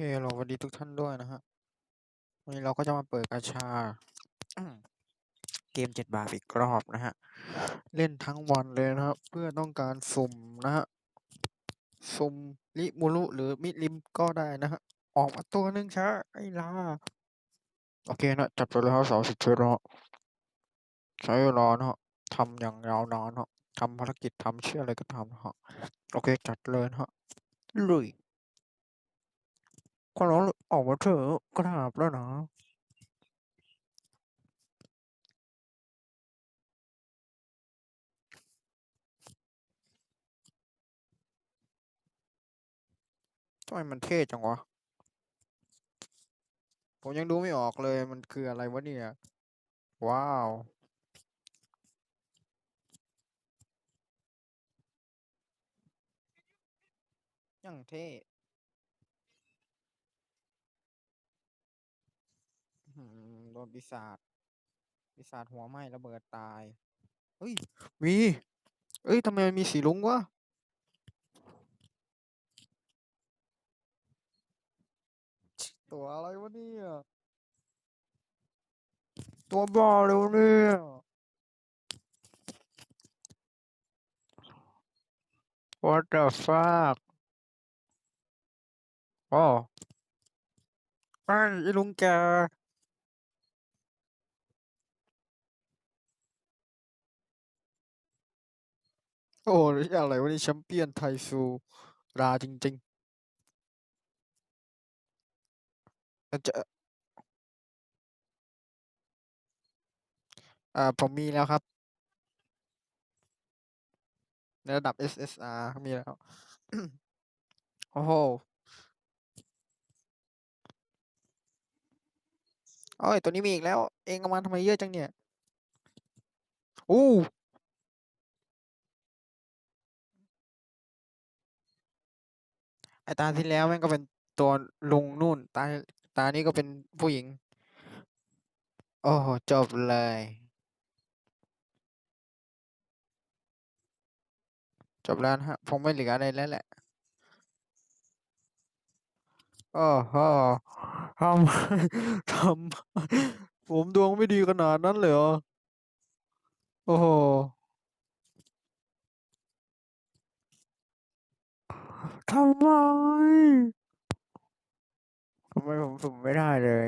เคเราสวัสดีทุกท่านด้วยนะฮะ วันนี้เราก็จะมาเปิดกาชา เกมเจ็ดบาทอีกรอบนะฮะ เล่นทั้งวันเลยนะครับ เพื่อต้องการสุ่มนะฮะ สุ่มลิมูรุหรือมิริมก็ได้นะฮะ ออกมาตัวหนึ่งช้าไอ้ลา โอเคนะ จับไปเลยครับสาวสิบเทรอใช้เวลานะฮะทำอย่างยาวนานฮะทำภารกิจทำเชื่ออะไรก็ทำนะฮะโอเค จัดเลยนะฮะลุย ขอร้องเลยออกมาเถอะกราบแล้วนะทำไมมันเท่จังวะ ผมยังดูไม่ออกเลยมันคืออะไรวะเนี่ย ว้าว ยังเท่อื้อหือโดนปีศาจปีศาจหัวไหม้ระเบิดตายเฮ้ยมีเอ้ยทำไมมันมีสีลุงวะตัวอะไรวะเนี่ยตัวบ้าเลยวะเนี่ย What the fuck อ๋อไอ้ไอ้ลุงแก โอ้ยอะไรวะนี่แชมเปี้ยนไทซูราจริงๆมันจะอ่าผมมีแล้วครับ ในระดับ SSR มีแล้ว โอ้โหโอ้ยตัวนี้มีอีกแล้ว เองเอามาทำไมเยอะจังเนี่ย อู้ ไอตาที่แล้วแม่งก็เป็นตัวลุงนู่น ตาตานี้ก็เป็นผู้หญิง โอ้โหจบเลย จบแล้วฮะผมไม่เหลืออะไรแล้วแหละ โอ้โหทำทำผมดวงไม่ดีขนาดนั้นเลยเหรอ โอ้โห ทำไม ทำไมผมสุ่มไม่ได้เลย